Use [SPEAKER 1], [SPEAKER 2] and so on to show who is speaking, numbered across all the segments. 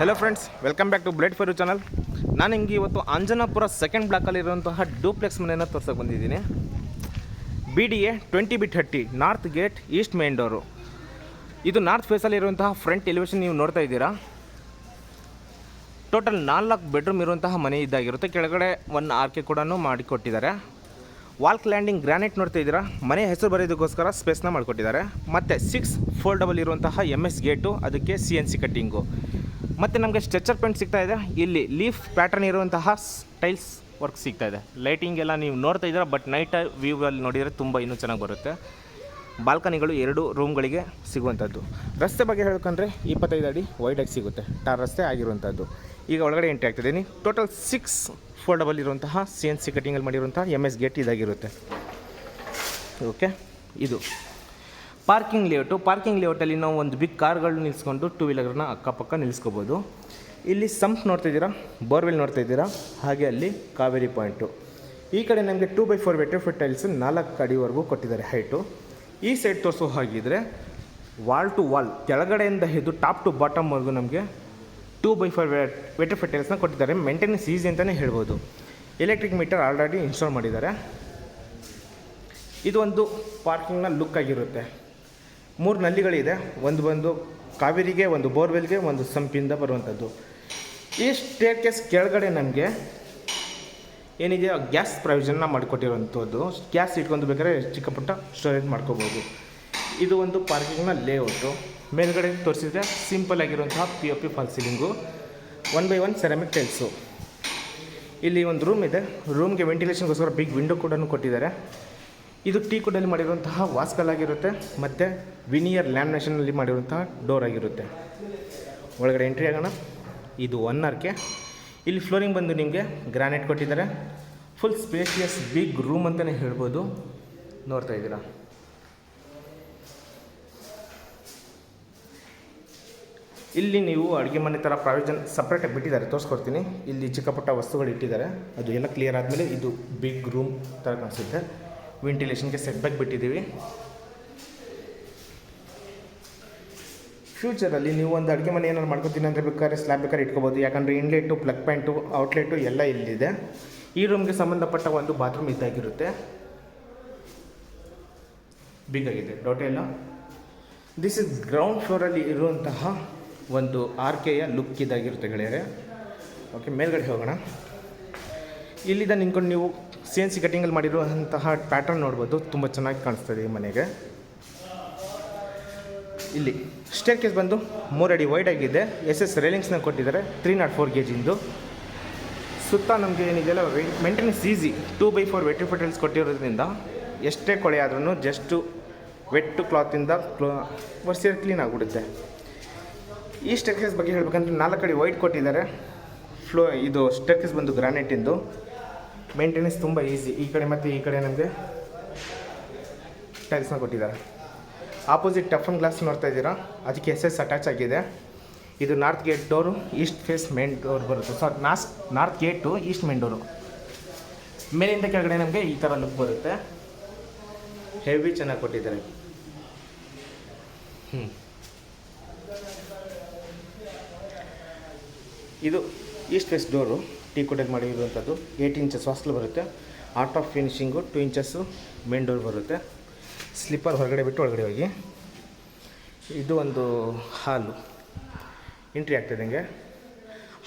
[SPEAKER 1] Hello friends welcome back to blade fire channel ನಾನು ಹಿಂಗೆ ಇವತ್ತು ಅಂಜನಾಪುರ ಸೆಕೆಂಡ್ ಬ್ಲಾಕಲ್ಲಿರುವಂತಹ ಡೂಪ್ಲೆಕ್ಸ್ ಮನೆಯನ್ನು ತೋರ್ಸೋಕೆ ಬಂದಿದ್ದೀನಿ. B D A twenty B thirty north gate east main door ಇದು ನಾರ್ತ್ ಫೇಸಲ್ಲಿರುವಂತಹ ಫ್ರಂಟ್ ಎಲಿವೇಶನ್ ನೀವು ನೋಡ್ತಾ ಇದ್ದೀರಾ. ಟೋಟಲ್ ನಾಲ್ಕು ಬೆಡ್ರೂಮ್ ಇರುವಂತಹ ಮನೆ ಇದ್ದಾಗಿರುತ್ತೆ ಕೆಳಗಡೆ ಒನ್ ಆರ್ಕೆ ಕೂಡ ಮಾಡಿಕೊಟ್ಟಿದ್ದಾರೆ. ವಾಲ್ಕ್ ಲ್ಯಾಂಡಿಂಗ್ ಗ್ರಾನೈಟ್ ನೋಡ್ತಾ ಇದ್ದೀರಾ. ಮನೆ ಹೆಸರು ಬರೆಯೋದಕ್ಕೋಸ್ಕರ ಸ್ಪೇಸ್ನ ಮಾಡಿಕೊಟ್ಟಿದ್ದಾರೆ. ಮತ್ತು ಸಿಕ್ಸ್ ಫೋಲ್ಡಬಲ್ ಇರುವಂತಹ ಎಂ ಎಸ್ ಗೇಟು ಅದಕ್ಕೆ ಸಿ ಎನ್ ಸಿ ಕಟ್ಟಿಂಗು ಮತ್ತು ನಮಗೆ ಸ್ಟ್ರೆಚರ್ ಪೇಂಟ್ ಸಿಗ್ತಾ ಇದೆ. ಇಲ್ಲಿ ಲೀಫ್ ಪ್ಯಾಟರ್ನ್ ಇರುವಂತಹ ಟೈಲ್ಸ್ ವರ್ಕ್ ಸಿಗ್ತಾ ಇದೆ. ಲೈಟಿಂಗ್ ಎಲ್ಲ ನೀವು ನೋಡ್ತಾ ಇದ್ದೀರಾ ಬಟ್ ನೈಟ್ ವ್ಯೂ ಅಲ್ಲಿ ನೋಡಿದರೆ ತುಂಬ ಇನ್ನೂ ಚೆನ್ನಾಗಿ ಬರುತ್ತೆ. ಬಾಲ್ಕನಿಗಳು ಎರಡು ರೂಮ್ಗಳಿಗೆ ಸಿಗುವಂಥದ್ದು. ರಸ್ತೆ ಬಗ್ಗೆ ಹೇಳ್ಕೊಂಡ್ರೆ ಇಪ್ಪತ್ತೈದು ಅಡಿ ವೈಡಾಗಿ ಸಿಗುತ್ತೆ. ಟಾರ್ ರಸ್ತೆ ಆಗಿರುವಂಥದ್ದು. ಈಗ ಒಳಗಡೆ ಎಂಟ್ರಿ ಆಗ್ತಿದ್ದೀನಿ ಟೋಟಲ್ ಸಿಕ್ಸ್ ಫೋಲ್ಡಬಲ್ ಇರುವಂತಹ ಸಿ ಎನ್ ಸಿ ಕಟಿಂಗಲ್ಲಿ ಮಾಡಿರುವಂಥ ಎಂ ಎಸ್ ಗೇಟ್ ಇದಾಗಿರುತ್ತೆ. ಓಕೆ ಇದು. Parking layout. ಪಾರ್ಕಿಂಗ್ ಲೇಔಟಲ್ಲಿ ನಾವು ಒಂದು ಬಿಗ್ ಕಾರ್ಗಳು ನಿಲ್ಲಿಸ್ಕೊಂಡು ಟೂ ವೀಲರ್ನ ಅಕ್ಕಪಕ್ಕ ನಿಲ್ಲಿಸ್ಕೋಬೋದು ಇಲ್ಲಿ ಸಂಪ್ ನೋಡ್ತಾ ಇದ್ದೀರಾ? ಬೋರ್ವೆಲ್ ನೋಡ್ತಾ ಇದ್ದೀರಾ? ಹಾಗೆ ಅಲ್ಲಿ ಕಾವೇರಿ ಪಾಯಿಂಟು ಈ ಕಡೆ ನಮಗೆ two by four vitrified tiles ನಾಲ್ಕು ಅಡಿವರೆಗೂ ಕೊಟ್ಟಿದ್ದಾರೆ ಹೈಟು ಈ ಸೈಡ್ ತೋರಿಸೋ ಹಾಗಿದ್ರೆ ವಾಲ್ ಟು ವಾಲ್ ಕೆಳಗಡೆಯಿಂದ ಹಿಡಿದು ಟಾಪ್ ಟು ಬಾಟಮ್ವರೆಗೂ ನಮಗೆ two by four vitrified ಟೈಲ್ಸ್ನ ಕೊಟ್ಟಿದ್ದಾರೆ. ಮೇಂಟೆನೆನ್ಸ್ ಈಸಿ ಅಂತಲೇ ಹೇಳ್ಬೋದು. ಎಲೆಕ್ಟ್ರಿಕ್ ಮೀಟರ್ ಆಲ್ರೆಡಿ ಇನ್ಸ್ಟಾಲ್ ಮಾಡಿದ್ದಾರೆ. ಇದು ಒಂದು ಪಾರ್ಕಿಂಗ್ನ ಲುಕ್ ಆಗಿರುತ್ತೆ. ಮೂರು ನಲ್ಲಿಗಳಿದೆ. ಒಂದು ಬಂದು ಕಾವೇರಿಗೆ, ಒಂದು ಬೋರ್ವೆಲ್ಗೆ, ಒಂದು ಸಂಪಿಂದ ಬರುವಂಥದ್ದು ಈ ಸ್ಟೇರ್ ಕೇಸ್ ಕೆಳಗಡೆ ನಮಗೆ ಏನಿದೆಯೋ ಗ್ಯಾಸ್ ಪ್ರಯೋಜನ ಮಾಡಿಕೊಟ್ಟಿರುವಂಥದ್ದು ಗ್ಯಾಸ್ ಇಟ್ಕೊಂಡು ಬೇಕಾದ್ರೆ ಚಿಕ್ಕ ಪುಟ್ಟ ಸ್ಟೋರೇಜ್ ಮಾಡ್ಕೋಬೋದು. ಇದು ಒಂದು ಪಾರ್ಕಿಂಗ್ನ ಲೇಔಟು ಮೇಲ್ಗಡೆ ತೋರಿಸಿದ್ರೆ ಸಿಂಪಲ್ ಆಗಿರುವಂತಹ P O P false ceiling one by one ceramic tiles ಇಲ್ಲಿ ಒಂದು ರೂಮ್ ಇದೆ. ರೂಮ್ಗೆ ವೆಂಟಿಲೇಷನ್ಗೋಸ್ಕರ ಬಿಗ್ ವಿಂಡೋ ಕೂಡ ಕೊಟ್ಟಿದ್ದಾರೆ. ಇದು ಟೀ ಕುಡಲ್ಲಿ ಮಾಡಿರುವಂತಹ ವಾಸ್ಕಲ್ ಆಗಿರುತ್ತೆ, ಮತ್ತು ವಿನಿಯರ್ ಲ್ಯಾಮಿನೇಷನಲ್ಲಿ ಮಾಡಿರುವಂತಹ ಡೋರ್ ಆಗಿರುತ್ತೆ. ಒಳಗಡೆ ಎಂಟ್ರಿ ಆಗೋಣ. ಇದು ಒನ್ ಆರ್ಕೆ ಇಲ್ಲಿ ಫ್ಲೋರಿಂಗ್ ಬಂದು ನಿಮಗೆ ಗ್ರಾನೈಟ್ ಕೊಟ್ಟಿದ್ದಾರೆ. ಫುಲ್ ಸ್ಪೇಷಿಯಸ್ ಬಿಗ್ ರೂಮ್ ಅಂತಲೇ ಹೇಳ್ಬೋದು. ನೋಡ್ತಾ ಇದ್ದೀರಾ? ಇಲ್ಲಿ ನೀವು ಅಡುಗೆ ಮನೆ ಥರ ಪ್ರಾವಿಷನ್ ಸಪ್ರೇಟಾಗಿ ಬಿಟ್ಟಿದ್ದಾರೆ, ತೋರಿಸ್ಕೊಡ್ತೀನಿ. ಇಲ್ಲಿ ಚಿಕ್ಕಪುಟ್ಟ ವಸ್ತುಗಳು ಇಟ್ಟಿದ್ದಾರೆ. ಅದು ಎಲ್ಲ ಕ್ಲಿಯರ್ ಆದಮೇಲೆ ಇದು ಬಿಗ್ ರೂಮ್ ಥರ ಕಾಣಿಸುತ್ತೆ. ವೆಂಟಿಲೇಷನ್ಗೆ ಸೆಟ್ ಬ್ಯಾಕ್ ಬಿಟ್ಟಿದ್ದೀವಿ. ಫ್ಯೂಚರಲ್ಲಿ ನೀವು ಒಂದು ಅಡುಗೆ ಮನೆ ಏನಾದ್ರು ಮಾಡ್ಕೊತೀನಿ ಅಂದರೆ ಬೇಕಾದ್ರೆ ಸ್ಲ್ಯಾಬ್ ಬೇಕಾದ್ರೆ ಇಟ್ಕೋಬೋದು. ಯಾಕಂದರೆ ಇನ್ಲೆಟು ಪ್ಲಗ್ ಪ್ಯಾಂಟು ಔಟ್ಲೆಟು ಎಲ್ಲ ಇಲ್ಲಿದೆ. ಈ ರೂಮ್ಗೆ ಸಂಬಂಧಪಟ್ಟ ಒಂದು ಬಾತ್ರೂಮ್ ಇದ್ದಾಗಿರುತ್ತೆ. ಬಿಗಾಗಿದೆ ಡೌಟ್ ಇಲ್ಲ ದಿಸ್ ಇಸ್ ಗ್ರೌಂಡ್ ಫ್ಲೋರಲ್ಲಿ ಇರುವಂತಹ ಒಂದು ಆರ್ಕೆಯ ಲುಕ್ ಇದಾಗಿರುತ್ತೆ ಗೆಳೆಯರೆ. ಓಕೆ ಮೇಲ್ಗಡೆ ಹೋಗೋಣ. ಇಲ್ಲಿಂದ ನಿಂತ್ಕೊಂಡು ನೀವು ಸಿ ಎನ್ ಸಿ ಕಟಿಂಗಲ್ಲಿ ಮಾಡಿರುವಂತಹ ಪ್ಯಾಟರ್ನ್ ನೋಡ್ಬೋದು. ತುಂಬ ಚೆನ್ನಾಗಿ ಕಾಣಿಸ್ತದೆ ಈ ಮನೆಗೆ. ಇಲ್ಲಿ ಸ್ಟೇರ್ ಕೇಸ್ ಬಂದು ಮೂರು ಅಡಿ ವೈಡ್ ಆಗಿದೆ. ಎಸ್ ಎಸ್ ರೈಲಿಂಗ್ಸ್ನ ಕೊಟ್ಟಿದ್ದಾರೆ ತ್ರೀ ನಾಟ್ ಫೋರ್ ಕೆ ಜಿಂದು ಸುತ್ತ ನಮಗೆ ಏನಿದೆಯಲ್ಲ maintenance easy two by four vitrified tiles ಕೊಟ್ಟಿರೋದ್ರಿಂದ ಎಷ್ಟೇ ಕೊಳೆ ಆದ್ರೂ ಜಸ್ಟು ವೆಟ್ಟು ಕ್ಲಾತಿಂದ ಕ್ಲೋ ಒರ್ಸಿಯರ್ ಕ್ಲೀನ್ ಆಗಿಬಿಡುತ್ತೆ. ಈ ಸ್ಟೆರ್ಕೇಸ್ ಬಗ್ಗೆ ಹೇಳಬೇಕಂದ್ರೆ ನಾಲ್ಕು ಅಡಿ ವೈಟ್ ಕೊಟ್ಟಿದ್ದಾರೆ. ಫ್ಲೋ ಇದು ಸ್ಟೆರ್ಕೇಸ್ ಬಂದು ಗ್ರಾನೈಟಿಂದು ಮೇಂಟೆನೆನ್ಸ್ ತುಂಬ ಈಸಿ ಈ ಕಡೆ ಮತ್ತು ಈ ಕಡೆ ನಮಗೆ ಟೈಲ್ಸ್ನ ಕೊಟ್ಟಿದ್ದಾರೆ. ಆಪೋಸಿಟ್ ಟಫನ್ ಗ್ಲಾಸ್ ನೋಡ್ತಾ ಇದ್ದೀರಾ? ಅದಕ್ಕೆ ಎಸ್ ಎಸ್ ಅಟ್ಯಾಚ್ ಆಗಿದೆ. ಇದು north gate door east face main door ಬರುತ್ತೆ. Sorry ನಾಸ್ north gate east main door ಮೇಲಿಂದ ಕೆಳಗಡೆ ನಮಗೆ ಈ ಥರ ಲುಕ್ ಬರುತ್ತೆ. ಹೆವಿ ಚೆನ್ನಾಗಿ ಕೊಟ್ಟಿದ್ದಾರೆ. ಹ್ಞೂ ಇದು ಈಸ್ಟ್ ಫೇಸ್ ಡೋರು ಟೀ ಕುಟೆಲ್ ಮಾಡಿರುವಂಥದ್ದು. ಏಯ್ಟ್ ಇಂಚಸ್ ವಾಸ್ಲು ಬರುತ್ತೆ. Art of finishing two inches main door ಬರುತ್ತೆ. ಸ್ಲಿಪ್ಪರ್ ಹೊರಗಡೆ ಬಿಟ್ಟು ಒಳಗಡೆ ಹೋಗಿ. ಇದು ಒಂದು ಹಾಲು ಎಂಟ್ರಿ ಆಗ್ತದಂಗೆ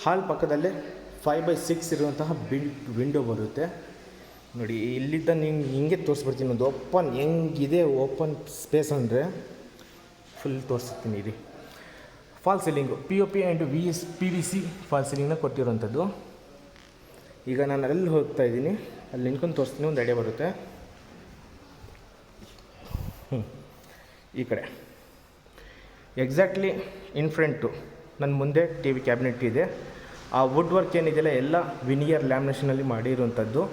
[SPEAKER 1] ಹಾಲ್ ಪಕ್ಕದಲ್ಲೇ ಫೈವ್ ಬೈ ಸಿಕ್ಸ್ ಇರುವಂತಹ ಬಿಲ್ ವಿಂಡೋ ಬರುತ್ತೆ. ನೋಡಿ, ಇಲ್ಲಿದ್ದ ನೀನು ಹಿಂಗೆ ತೋರಿಸ್ಬಿಡ್ತೀನಿ. ಒಂದು ಓಪನ್ ಹೆಂಗಿದೆ ಓಪನ್ ಸ್ಪೇಸ್ ಅಂದರೆ ಫುಲ್ ತೋರಿಸ್ತೀನಿ ಇರಿ false ceiling P O P and V S P V C false ಸೀಲಿಂಗ್ನ ಕೊಟ್ಟಿರೋಂಥದ್ದು ಈಗ ನಾನು ಅಲ್ಲಿ ಹೋಗ್ತಾ ಇದ್ದೀನಿ. ಅಲ್ಲಿ ನಿಂತ್ಕೊಂಡು ತೋರಿಸ್ತೀನಿ, ಒಂದು ಐಡಿಯಾ ಬರುತ್ತೆ. ಹ್ಞೂ ಈ ಕಡೆ. ಎಕ್ಸಾಕ್ಟ್ಲಿ ಇನ್ ಫ್ರಂಟು ನನ್ನ ಮುಂದೆ ಟಿ ವಿ ಕ್ಯಾಬಿನೆಟ್ ಇದೆ. ಆ ವುಡ್ ವರ್ಕ್ ಏನಿದೆಯಲ್ಲ, ಎಲ್ಲ ವಿನಿಯರ್ ಲ್ಯಾಮಿನೇಷನಲ್ಲಿ ಮಾಡಿರುವಂಥದ್ದು.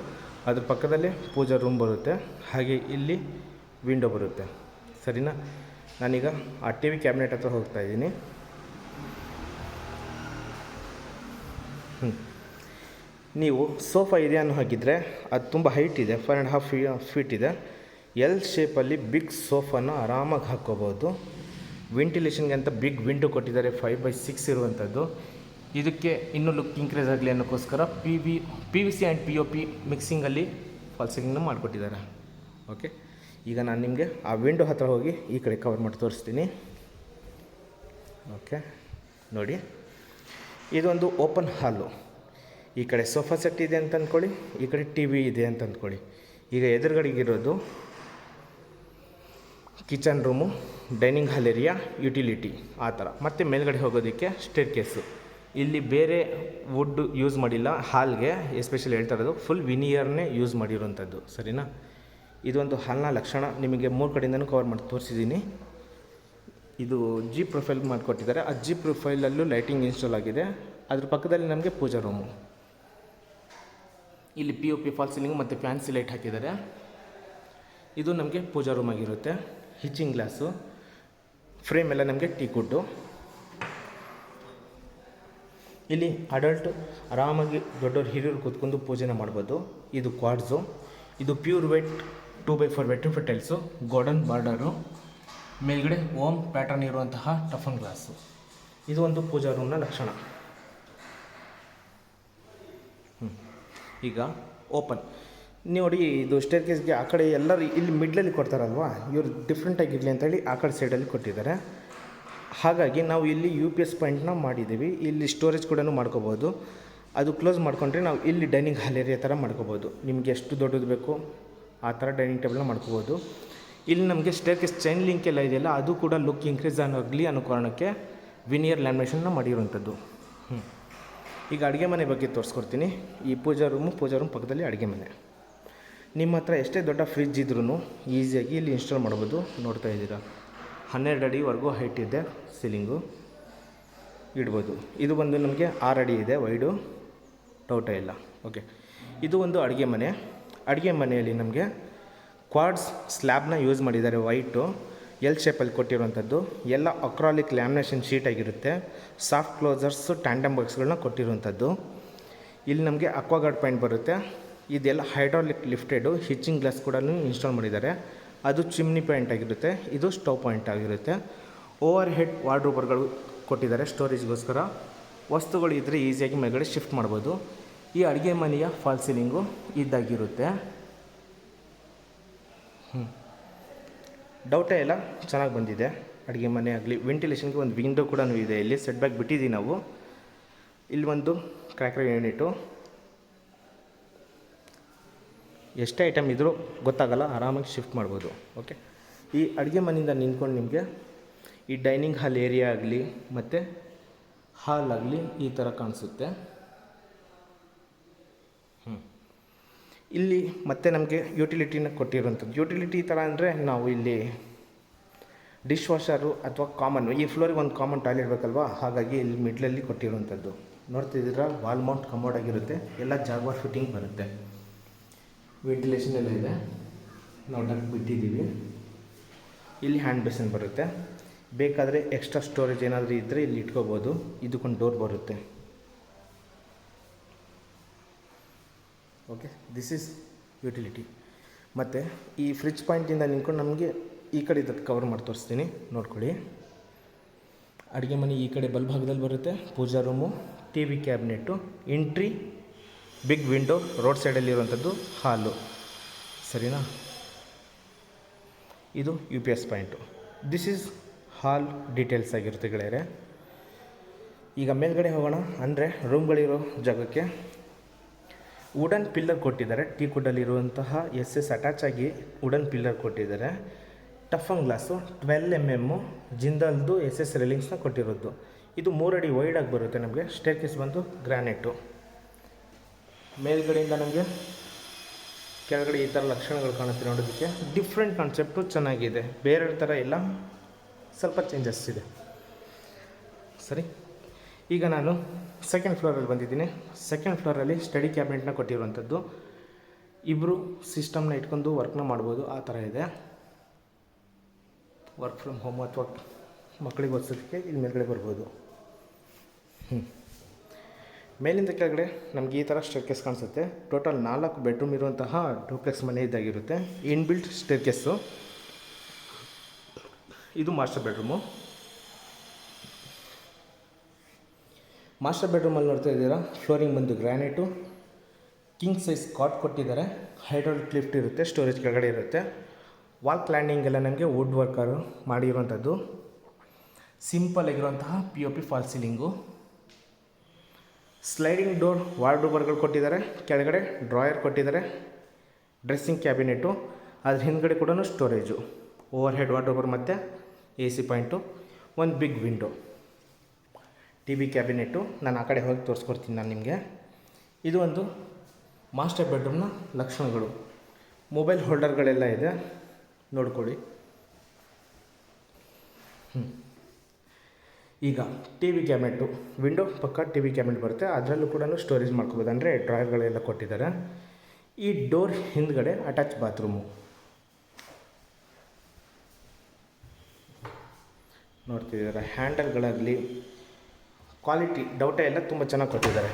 [SPEAKER 1] ಅದ್ರ ಪಕ್ಕದಲ್ಲಿ ಪೂಜಾ ರೂಮ್ ಬರುತ್ತೆ. ಹಾಗೆ ಇಲ್ಲಿ ವಿಂಡೋ ಬರುತ್ತೆ. ಸರಿನಾ? ನಾನೀಗ ಆ ಟಿ ವಿ ಕ್ಯಾಬಿನೆಟ್ ಹತ್ರ ಹೋಗ್ತಾ ಇದ್ದೀನಿ. ನೀವು ಸೋಫಾ ಇದೆ ಅನ್ನೋ ಹಾಗಿದ್ರೆ ಅದು ತುಂಬ ಹೈಟ್ ಇದೆ ಫೈವ್ ಆ್ಯಂಡ್ ಹಾಫ್ ಫೀಟ್ ಇದೆ. ಎಲ್ ಶೇಪಲ್ಲಿ ಬಿಗ್ ಸೋಫಾನ ಆರಾಮಾಗಿ ಹಾಕ್ಕೋಬೋದು. ವೆಂಟಿಲೇಷನ್ಗೆ ಅಂತ ಬಿಗ್ ವಿಂಡೋ ಕೊಟ್ಟಿದ್ದಾರೆ ಫೈವ್ ಬೈ ಸಿಕ್ಸ್ ಇರುವಂಥದ್ದು. ಇದಕ್ಕೆ ಇನ್ನೂ ಲುಕ್ ಇನ್ಕ್ರೀಸ್ ಆಗಲಿ ಅನ್ನೋಕ್ಕೋಸ್ಕರ P V P V C and P O P ಮಿಕ್ಸಿಂಗಲ್ಲಿ ಫಾಲ್ಸಿಂಗ್ನ ಮಾಡಿಕೊಟ್ಟಿದ್ದಾರೆ. ಓಕೆ ಈಗ ನಾನು ನಿಮಗೆ ಆ ವಿಂಡೋ ಹತ್ರ ಹೋಗಿ ಈ ಕಡೆ ಕವರ್ ಮಾಡಿ ತೋರಿಸ್ತೀನಿ. ಓಕೆ ನೋಡಿ. ಇದೊಂದು ಓಪನ್ ಹಾಲು ಈ ಕಡೆ ಸೋಫಾ ಸೆಟ್ ಇದೆ ಅಂತ ಅಂದ್ಕೊಳ್ಳಿ, ಈ ಕಡೆ ಟಿ ವಿ ಇದೆ ಅಂತ ಅಂದ್ಕೊಳ್ಳಿ. ಈಗ ಎದುರುಗಡೆಗಿರೋದು kitchen room, dining hall area, utility, ಆ ಥರ. ಮತ್ತು ಮೇಲ್ಗಡೆ ಹೋಗೋದಕ್ಕೆ ಸ್ಟೇರ್ ಕೇಸು ಇಲ್ಲಿ ಬೇರೆ ವುಡ್ ಯೂಸ್ ಮಾಡಿಲ್ಲ, ಹಾಲ್ಗೆ ಎಸ್ಪೆಷಲಿ ಹೇಳ್ತಾ ಇರೋದು ಫುಲ್ ವಿನಿಯರ್ನೇ ಯೂಸ್ ಮಾಡಿರೋಂಥದ್ದು ಸರಿನಾ? ಇದೊಂದು ಹಾಲ್ನ ಲಕ್ಷಣ, ನಿಮಗೆ ಮೂರು ಕಡೆಯಿಂದನೂ ಕವರ್ ಮಾಡಿ ತೋರಿಸಿದ್ದೀನಿ. ಇದು ಜಿ ಪ್ರೊಫೈಲ್ ಮಾಡಿಕೊಟ್ಟಿದ್ದಾರೆ. ಆ ಜಿ ಪ್ರೊಫೈಲಲ್ಲೂ ಲೈಟಿಂಗ್ ಇನ್ಸ್ಟಾಲ್ ಆಗಿದೆ. ಅದ್ರ ಪಕ್ಕದಲ್ಲಿ ನಮಗೆ ಪೂಜಾ ರೂಮು ಇಲ್ಲಿ P U P false ceiling ಮತ್ತು ಫ್ಯಾನ್ಸಿ ಲೈಟ್ ಹಾಕಿದ್ದಾರೆ. ಇದು ನಮಗೆ ಪೂಜಾ ರೂಮ್ ಆಗಿರುತ್ತೆ. ಹಿಚ್ಚಿಂಗ್ ಗ್ಲಾಸು ಫ್ರೇಮ್ ಎಲ್ಲ ನಮಗೆ ಟೀ ಕುಡ್ಡು ಇಲ್ಲಿ ಅಡಲ್ಟ್ ಆರಾಮಾಗಿ ದೊಡ್ಡವ್ರು ಹಿರಿಯರು ಕೂತ್ಕೊಂಡು ಪೂಜೆನ ಮಾಡ್ಬೋದು. ಇದು ಕ್ವಾಡ್ಸು ಇದು pure wet two by four wet tiles golden border ಮೇಲ್ಗಡೆ ಓಮ್ ಪ್ಯಾಟರ್ನ್ ಇರುವಂತಹ ಟಫನ್ ಗ್ಲಾಸು ಇದು ಒಂದು ಪೂಜಾ ರೂಮ್ನ ಲಕ್ಷಣ. ಹ್ಮ್. ಈಗ ಓಪನ್ ನೋಡಿ ಇದು ಸ್ಟೇರ್ ಕೇಸ್ಗೆ ಆ ಕಡೆ ಎಲ್ಲರೂ ಇಲ್ಲಿ ಮಿಡ್ಲಲ್ಲಿ ಕೊಡ್ತಾರಲ್ವಾ? ಇವರು ಡಿಫ್ರೆಂಟಾಗಿರಲಿ ಅಂತೇಳಿ ಆ ಕಡೆ ಸೈಡಲ್ಲಿ ಕೊಟ್ಟಿದ್ದಾರೆ. ಹಾಗಾಗಿ ನಾವು ಇಲ್ಲಿ ಯು ಪಿ ಎಸ್ ಪಾಯಿಂಟ್ನ ಮಾಡಿದ್ದೀವಿ. ಇಲ್ಲಿ ಸ್ಟೋರೇಜ್ ಕೂಡ ಮಾಡ್ಕೋಬೋದು. ಅದು ಕ್ಲೋಸ್ ಮಾಡ್ಕೊಂಡ್ರೆ ನಾವು ಇಲ್ಲಿ ಡೈನಿಂಗ್ ಹಾಲ್ ಏರಿಯಾ ಥರ ಮಾಡ್ಕೋಬೋದು. ನಿಮಗೆ ಎಷ್ಟು ದೊಡ್ಡದು ಬೇಕು, ಆ ಥರ ಡೈನಿಂಗ್ ಟೇಬಲ್ನ ಮಾಡ್ಕೋಬೋದು. ಇಲ್ಲಿ ನಮಗೆ ಸ್ಟೇರ್ ಕೇಸ್ ಚೈನ್ ಲಿಂಕ್ ಎಲ್ಲ ಇದೆಯಲ್ಲ, ಅದು ಕೂಡ ಲುಕ್ ಇನ್ಕ್ರೀಸ್ ಆಗಲಿ ಅನ್ನೋ ಕಾರಣಕ್ಕೆ ವಿನಿಯರ್ ಲ್ಯಾಮಿನೇಷನ್ನ ಮಾಡಿರುವಂಥದ್ದು. ಈಗ ಅಡುಗೆ ಮನೆ ಬಗ್ಗೆ ತೋರಿಸ್ಕೊಡ್ತೀನಿ. ಈ ಪೂಜಾ ರೂಮು ಪೂಜಾ ರೂಮ್ ಪಕ್ಕದಲ್ಲಿ ಅಡುಗೆ ಮನೆ. ನಿಮ್ಮ ಹತ್ರ ಎಷ್ಟೇ ದೊಡ್ಡ ಫ್ರಿಜ್ ಇದ್ರೂ ಈಸಿಯಾಗಿ ಇಲ್ಲಿ ಇನ್ಸ್ಟಾಲ್ ಮಾಡ್ಬೋದು. ನೋಡ್ತಾ ಇದ್ದೀರಾ? ಹನ್ನೆರಡು ಅಡಿವರೆಗೂ ಹೈಟ್ ಇದೆ ಸೀಲಿಂಗು ಇಡ್ಬೋದು. ಇದು ಬಂದು ನಮಗೆ ಆರು ಅಡಿ ಇದೆ ವೈಡು ಟೌಟ ಇಲ್ಲ. ಓಕೆ ಇದು ಒಂದು ಅಡುಗೆ ಮನೆ. ಅಡುಗೆ ಮನೆಯಲ್ಲಿ ನಮಗೆ ಕ್ವಾಡ್ಸ್ ಸ್ಲ್ಯಾಬ್ನ ಯೂಸ್ ಮಾಡಿದ್ದಾರೆ ವೈಟು ಎಲ್ ಶೇಪಲ್ಲಿ ಕೊಟ್ಟಿರುವಂಥದ್ದು, ಎಲ್ಲ ಅಕ್ರಾಲಿಕ್ ಲ್ಯಾಮಿನೇಷನ್ ಶೀಟ್ ಆಗಿರುತ್ತೆ. ಸಾಫ್ಟ್ ಕ್ಲೋಸರ್ಸು ಟ್ಯಾಂಡಮ್ ಬಾಕ್ಸ್ಗಳನ್ನ ಕೊಟ್ಟಿರುವಂಥದ್ದು. ಇಲ್ಲಿ ನಮಗೆ ಅಕ್ವಾಗಾರ್ಡ್ ಪಾಯಿಂಟ್ ಬರುತ್ತೆ. ಇದೆಲ್ಲ ಹೈಡ್ರಾಲಿಕ್ ಲಿಫ್ಟೆಡು ಹಿಚ್ಚಿಂಗ್ ಗ್ಲಾಸ್ ಕೂಡ ಇನ್ಸ್ಟಾಲ್ ಮಾಡಿದ್ದಾರೆ. ಅದು ಚಿಮ್ನಿ ಪಾಯಿಂಟ್ ಆಗಿರುತ್ತೆ. ಇದು ಸ್ಟವ್ ಪಾಯಿಂಟ್ ಆಗಿರುತ್ತೆ. ಓವರ್ ಹೆಡ್ ವಾರ್ಡ್ರೋಬರ್ಗಳು ಕೊಟ್ಟಿದ್ದಾರೆ ಸ್ಟೋರೇಜ್ಗೋಸ್ಕರ ವಸ್ತುಗಳು ಇದ್ದರೆ ಈಸಿಯಾಗಿ ಮೇಲ್ಗಡೆ ಶಿಫ್ಟ್ ಮಾಡ್ಬೋದು. ಈ ಅಡುಗೆ ಮನೆಯ ಫಾಲ್ ಸೀಲಿಂಗು ಇದ್ದಾಗಿರುತ್ತೆ. ಹ್ಞೂ ಡೌಟೇ ಇಲ್ಲ, ಚೆನ್ನಾಗಿ ಬಂದಿದೆ. ಅಡುಗೆ ಮನೆ ಆಗಲಿ ವೆಂಟಿಲೇಷನ್ಗೆ ಒಂದು ವಿಂಡೋ ಕೂಡ ಇದೆ. ಇಲ್ಲಿ ಸೆಟ್ ಬ್ಯಾಕ್ ಬಿಟ್ಟಿದ್ದೀವಿ ನಾವು. ಇಲ್ಲಿ ಒಂದು ಕ್ರ್ಯಾಕರ್ ಯೂನಿಟು ಎಷ್ಟೇ ಐಟಮ್ ಇದ್ದರೂ ಗೊತ್ತಾಗಲ್ಲ, ಆರಾಮಾಗಿ ಶಿಫ್ಟ್ ಮಾಡ್ಬೋದು. ಓಕೆ ಈ ಅಡುಗೆ ಮನೆಯಿಂದ ನಿಂತ್ಕೊಂಡು ನಿಮಗೆ ಈ ಡೈನಿಂಗ್ ಹಾಲ್ ಏರಿಯಾ ಆಗಲಿ, ಮತ್ತು ಹಾಲ್ ಆಗಲಿ ಈ ಥರ ಕಾಣಿಸುತ್ತೆ. ಇಲ್ಲಿ ಮತ್ತೆ ನಮಗೆ ಯುಟಿಲಿಟಿನ ಕೊಟ್ಟಿರುವಂಥದ್ದು. ಯುಟಿಲಿಟಿ ಥರ ಅಂದರೆ ನಾವು ಇಲ್ಲಿ ಡಿಶ್ ವಾಷರು ಅಥವಾ ಕಾಮನ್ ಈ ಫ್ಲೋರಿಗೆ ಒಂದು ಕಾಮನ್ ಟಾಯ್ಲೆಟ್ ಬೇಕಲ್ವಾ ಹಾಗಾಗಿ ಇಲ್ಲಿ ಮಿಡ್ಲಲ್ಲಿ ಕೊಟ್ಟಿರುವಂಥದ್ದು. ನೋಡ್ತಿದ್ದೀರಾ ವಾಲ್ ಮೌಂಟ್ ಕಮೋಡ್ ಆಗಿರುತ್ತೆ. ಎಲ್ಲ ಜಾಗ್ವಾರ್ ಫಿಟ್ಟಿಂಗ್ ಬರುತ್ತೆ. ವೆಂಟಿಲೇಷನ್ ಎಲ್ಲ ಇದೆ. ನಾವು ಡಕ್ ಬಿಟ್ಟಿದ್ದೀವಿ. ಇಲ್ಲಿ ಹ್ಯಾಂಡ್ ಬೇಸನ್ ಬರುತ್ತೆ. ಬೇಕಾದರೆ ಎಕ್ಸ್ಟ್ರಾ ಸ್ಟೋರೇಜ್ ಏನಾದರೂ ಇದ್ದರೆ ಇಲ್ಲಿ ಇಟ್ಕೋಬೋದು. ಇದಕ್ಕೊಂದು ಡೋರ್ ಬರುತ್ತೆ. ಓಕೆ ದಿಸ್ ಈಸ್ ಯುಟಿಲಿಟಿ ಮತ್ತು ಈ ಫ್ರಿಜ್ ಪಾಯಿಂಟಿಂದ ನಿಂತ್ಕೊಂಡು ನಮಗೆ ಈ ಕಡೆ ಇದ್ದದ್ದು ಕವರ್ ಮಾಡಿ ತೋರಿಸ್ತೀನಿ. ನೋಡ್ಕೊಳ್ಳಿ. ಅಡುಗೆ ಮನೆ ಈ ಕಡೆ ಬಲ್ಭಾಗದಲ್ಲಿ ಬರುತ್ತೆ. Puja room T V cabinet entry big window road ಸೈಡಲ್ಲಿರುವಂಥದ್ದು hall ಸರಿನಾ? ಇದು U P S point this is hall details ಆಗಿರುತ್ತೆ ಗೆಳೆಯರೆ. ಈಗ ಮೇಲ್ಗಡೆ ಹೋಗೋಣ. ಅಂದರೆ ರೂಮ್ಗಳಿರೋ ಜಾಗಕ್ಕೆ ವುಡನ್ ಪಿಲ್ಲರ್ ಕೊಟ್ಟಿದ್ದಾರೆ. ಟೀ ಕುಡ್ಡಲ್ಲಿರುವಂತಹ ಎಸ್ ಎಸ್ ಅಟ್ಯಾಚ್ ಆಗಿ ವುಡನ್ ಪಿಲ್ಲರ್ ಕೊಟ್ಟಿದ್ದಾರೆ. ಟಫನ್ ಗ್ಲಾಸು ಟ್ವೆಲ್ ಎಂ ಎಮ್ಮು ಜಿಂದಲ್ದು ಎಸ್ ಎಸ್ ರೇಲಿಂಗ್ಸ್ನ ಕೊಟ್ಟಿರೋದು. ಇದು ಮೂರಡಿ ವೈಡಾಗಿ ಬರುತ್ತೆ ನಮಗೆ. ಸ್ಟೇರ್ ಕೇಸ್ ಬಂದು ಗ್ರಾನೈಟು ಮೇಲ್ಗಡೆಯಿಂದ ನಮಗೆ ಕೆಳಗಡೆ ಈ ಥರ ಲಕ್ಷಣಗಳು ಕಾಣುತ್ತೆ ನೋಡೋದಕ್ಕೆ. ಡಿಫ್ರೆಂಟ್ ಕಾನ್ಸೆಪ್ಟು ಚೆನ್ನಾಗಿದೆ. ಬೇರೆ ಥರ ಇಲ್ಲ. ಸ್ವಲ್ಪ ಚೇಂಜಸ್ ಇದೆ. ಸರಿ. ಈಗ ನಾನು ಸೆಕೆಂಡ್ ಫ್ಲೋರಲ್ಲಿ ಬಂದಿದ್ದೀನಿ. ಸೆಕೆಂಡ್ ಫ್ಲೋರಲ್ಲಿ ಸ್ಟಡಿ ಕ್ಯಾಬಿನೆಟ್ನ ಕೊಟ್ಟಿರುವಂಥದ್ದು. ಇಬ್ಬರು ಸಿಸ್ಟಮ್ನ ಇಟ್ಕೊಂಡು ವರ್ಕ್ನ ಮಾಡ್ಬೋದು. ಆ ಥರ ಇದೆ. ವರ್ಕ್ ಫ್ರಮ್ ಹೋಮ್ ಅಥವಾ ಮಕ್ಕಳಿಗೆ ಓದಿಸೋದಕ್ಕೆ ಇಲ್ಲಿ ಮೇಲ್ಗಡೆ ಬರ್ಬೋದು. ಹ್ಞೂ ಮೇಲಿಂದ ಕೆಳಗಡೆ ನಮಗೆ ಈ ಥರ ಸ್ಟೇರ್ಕೇಸ್ ಕಾಣಿಸುತ್ತೆ. ಟೋಟಲ್ ನಾಲ್ಕು ಬೆಡ್ರೂಮ್ ಇರುವಂತಹ ಡೂಪ್ಲೆಕ್ಸ್ ಮನೆ ಇದ್ದಾಗಿರುತ್ತೆ ಇನ್ಬಿಲ್ಟ್ ಸ್ಟೇರ್ಕೇಸು ಇದು ಮಾಸ್ಟರ್ ಬೆಡ್ರೂಮು ಮಾಸ್ಟರ್ ಬೆಡ್ರೂಮಲ್ಲಿ ನೋಡ್ತಾ ಇದ್ದೀರಾ? ಫ್ಲೋರಿಂಗ್ ಬಂದು ಗ್ರ್ಯಾನೈಟು ಕಿಂಗ್ ಸೈಜ್ ಕಾಟ್ ಕೊಟ್ಟಿದ್ದಾರೆ. ಹೈಡ್ರಾಲಿಕ್ ಲಿಫ್ಟ್ ಇರುತ್ತೆ ಸ್ಟೋರೇಜ್ ಕೆಳಗಡೆ ಇರುತ್ತೆ. ವಾಲ್ ಕ್ಲ್ಯಾಂಡಿಂಗ್ ಎಲ್ಲ ನಮಗೆ ವುಡ್ ವರ್ಕರು ಮಾಡಿರುವಂಥದ್ದು. ಸಿಂಪಲ್ ಆಗಿರುವಂತಹ P O P false ceiling sliding door ವಾರ್ಡ್ರೋಬರ್ಗಳು ಕೊಟ್ಟಿದ್ದಾರೆ. ಕೆಳಗಡೆ ಡ್ರಾಯರ್ ಕೊಟ್ಟಿದ್ದಾರೆ. ಡ್ರೆಸ್ಸಿಂಗ್ ಕ್ಯಾಬಿನೆಟು ಅದ್ರ ಹಿಂದ್ಗಡೆ ಕೂಡ ಸ್ಟೋರೇಜು ಓವರ್ ಹೆಡ್ ವಾರ್ಡ್ರೋಬರ್ ಮತ್ತು ಎ ಸಿ ಪಾಯಿಂಟು ಒಂದು big window T V cabinet ನಾನು ಆ ಕಡೆ ಹೋಗಿ ತೋರಿಸ್ಕೊಡ್ತೀನಿ ನಾನು ನಿಮಗೆ. ಇದು ಒಂದು ಮಾಸ್ಟರ್ ಬೆಡ್ರೂಮ್ನ ಲಕ್ಷಣಗಳು. ಮೊಬೈಲ್ ಹೋಲ್ಡರ್ಗಳೆಲ್ಲ ಇದೆ. ನೋಡ್ಕೊಳ್ಳಿ. ಈಗ ಟಿ ವಿ ಕ್ಯಾಬಿನೆಟ್ಟು ವಿಂಡೋ ಪಕ್ಕ ಟಿ ವಿ ಕ್ಯಾಬಿನೆಟ್ ಬರುತ್ತೆ. ಅದರಲ್ಲೂ ಕೂಡ ಸ್ಟೋರೇಜ್ ಮಾಡ್ಕೋಬೋದು. ಅಂದರೆ ಡ್ರಾಯರ್ಗಳೆಲ್ಲ ಕೊಟ್ಟಿದ್ದಾರೆ. ಈ ಡೋರ್ ಹಿಂದ್ಗಡೆ ಅಟ್ಯಾಚ್ ಬಾತ್ರೂಮು. ನೋಡ್ತಿದ್ದಾರೆ, ಹ್ಯಾಂಡಲ್ಗಳಾಗಲಿ ಕ್ವಾಲಿಟಿ ಡೌಟೇ ಎಲ್ಲ ತುಂಬ ಚೆನ್ನಾಗಿ ಕೊಟ್ಟಿದ್ದಾರೆ.